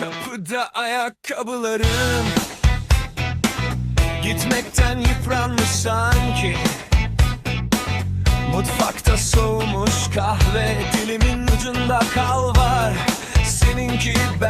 Kapıda ayakkabılarım. Gitmekten yıpranmış sanki. Mutfakta soğumuş kahve Dilimin ucunda kal var. Seninki ben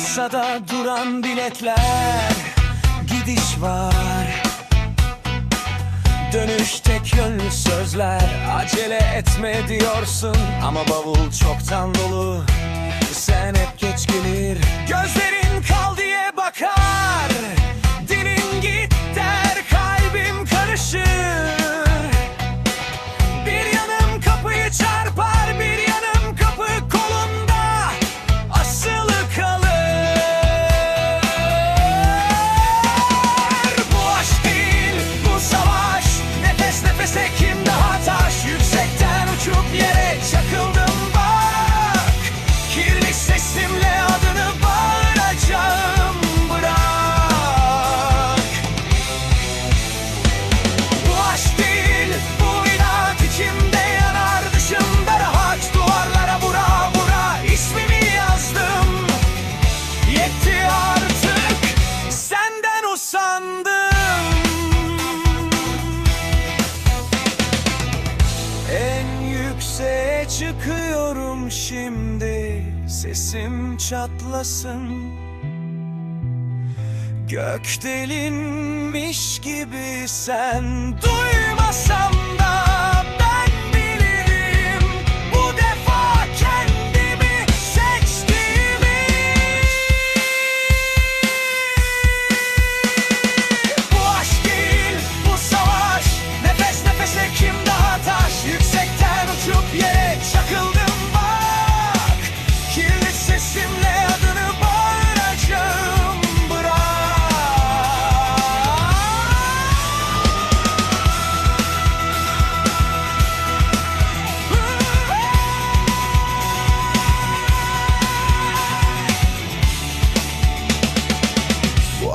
Masada duran biletler Gidiş var. Dönüş tek yönlü sözler Acele etme diyorsun. Ama bavul çoktan dolu Sen hep Şimdi sesim çatlasın. Gökdelinmiş gibi sen duymasam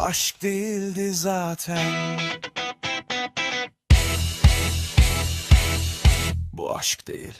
aşk değildi zaten. Bu aşk değil.